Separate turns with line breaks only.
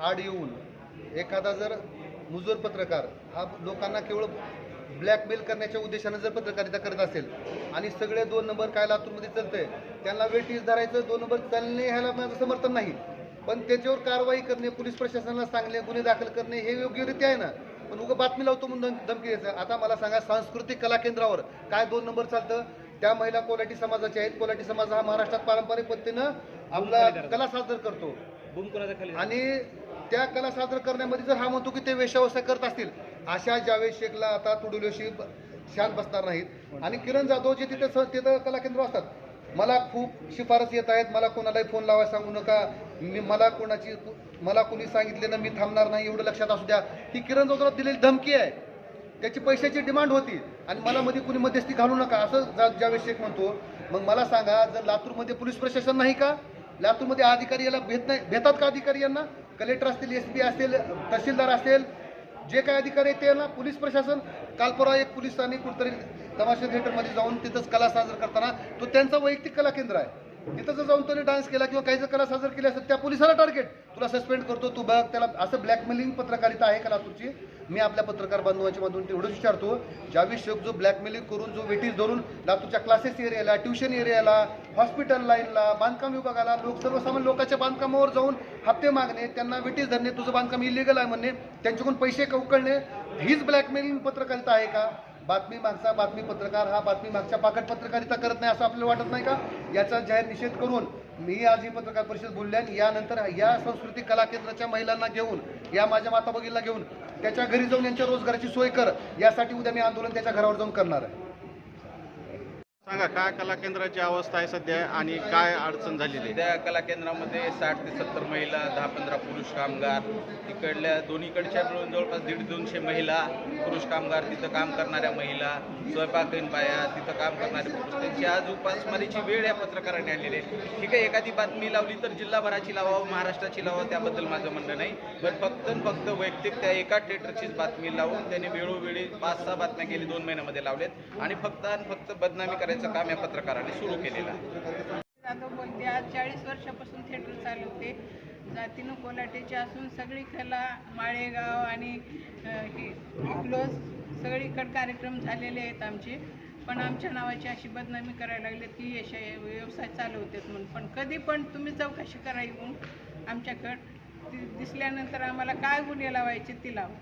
आड येऊन एखादा जर मुजोर पत्रकार हा लोकांना केवळ ब्लॅकमेल करण्याच्या उद्देशानं जर पत्रकारिता करत असेल आणि सगळे दोन नंबर काय लातूरमध्ये चालतंय त्यांना वेटीस धरायचं दोन नंबर चालणे ह्याला माझं समर्थन नाही. पण त्याच्यावर कारवाई करणे पोलीस प्रशासनाला सांगणे गुन्हे दाखल करणे हे योग्यरित्या आहे ना. पण उगा बातमी लावतो म्हणून धम- धमकी द्यायचं. आता मला सांगा सांस्कृतिक कला केंद्रावर काय दोन नंबर चालतं? त्या महिला कोलाटी समाजाच्या आहेत. कोलाटी समाज हा महाराष्ट्रात पारंपरिक पद्धतीनं आपला कला सादर करतो. आणि त्या कला सादर करण्यामध्ये जर हा म्हणतो की ते वेशावसाय करत असतील अशा जावेद शेखला आता तुडुलोशी शांत बसणार नाहीत. आणि किरण जाधव जे तिथं स- तिथं कला केंद्र असतात मला खूप शिफारस येत आहेत मला कोणालाही फोन लावायला सांगू नका. मी मला कोणाची मला कोणी ना मी थांबणार नाही एवढं लक्षात असू द्या. ही किरण जाधवला दिलेली धमकी आहे. त्याची पैशाची डिमांड होती. आणि मला मध्ये कुणी मध्यस्थी घालू नका असं जा जावेद शेख म्हणतो. मग मला सांगा जर लातूरमध्ये पोलीस प्रशासन नाही का? लातूरमध्ये अधिकारी याला भेट नाही भेटतात का अधिकारी यांना? कलेक्टर असतील एस पी असेल तहसीलदार असेल जे काय अधिकारी आहेत त्यांना पोलीस प्रशासन काल परवा एक पोलिसांनी कुठतरी तमाशा थिएटरमध्ये जाऊन तिथंच कला सादर करताना तो त्यांचा वैयक्तिक कला केंद्र आहे. तिथं जर जाऊन त्याने डान्स केला किंवा काही जर कला सादर केली असेल त्या पोलिसाला टार्गेट तुला सस्पेंड करतो तू बघ त्याला असं ब्लॅकमेलिंग पत्रकारिता आहे का लातूरची? मी आपल्या पत्रकार बांधवांच्या मधून तेवढंच विचारतो. ज्यावेळी शेख जो ब्लॅकमेलिंग करून जो वेटीस धरून लातूरच्या क्लासेस एरियाला ट्युशन एरियाला हॉस्पिटल लाईनला बांधकाम विभागाला लोक सर्वसामान्य लोकांच्या बांधकामावर जाऊन हप्ते मागणे त्यांना विटीस धरणे तुझं बांधकाम इलिगल आहे म्हणणे त्यांच्याकडून पैसे उकळणे हीच ब्लॅकमेलिंग पत्रकारिता आहे का? बातमी मागचा बातमी पत्रकार हा बातमी मागच्या पाकट पत्रकारिता करत नाही असं आपल्याला वाटत नाही का? याचा जाहीर निषेध करून मी आज ही पत्रकार परिषद बोलले आणि यानंतर या सांस्कृतिक कला केंद्राच्या महिलांना घेऊन या माझ्या माता भगिनीला घेऊन त्याच्या घरी जाऊन यांच्या रोजगाराची सोय कर यासाठी उद्या मी आंदोलन त्याच्या घरावर जाऊन करणार आहे.
सांगा काय कला केंद्राची अवस्था आहे सध्या आणि काय अडचण झालेली आहे?
सध्या कला केंद्रामध्ये साठ ते सत्तर महिला दहा पंधरा पुरुष कामगार तिकडल्या दोन्हीकडच्या मिळून जवळपास दीड दोनशे महिला पुरुष कामगार तिथं काम करणाऱ्या महिला स्वयंपाकहीन बाया तिथं काम करणारे पुरुष. त्यांची आज उपासमारीची वेळ या पत्रकारांनी आणलेली आहे. ठीक आहे एखादी बातमी लावली तर जिल्हाभराची लावावं महाराष्ट्राची लावावं त्याबद्दल माझं म्हणणं नाही. पण फक्त फक्त वैयक्तिक त्या एका थिएटरचीच बातमी लावून त्याने वेळोवेळी पाच सहा बातम्या गेली दोन महिन्यामध्ये लावल्यात आणि फक्त आणि फक्त बदनामी करायची काम या पत्रकारांनी सुरू केलेलं आहे.
जाधव बोलते आज चाळीस वर्षापासून थिएटर चालवते जातीनं कोलाटेचे असून सगळी कला माळेगाव आणि हे क्लोज सगळीकडे कार्यक्रम झालेले आहेत आमचे. पण आमच्या नावाची अशी बदनामी करायला लागली की यश व्यवसाय चालवतात म्हणून. पण कधी पण तुम्ही चौकशी करा येऊन. आमच्याकडं दिसल्यानंतर आम्हाला काय गुन्हे लावायचे ती लावा.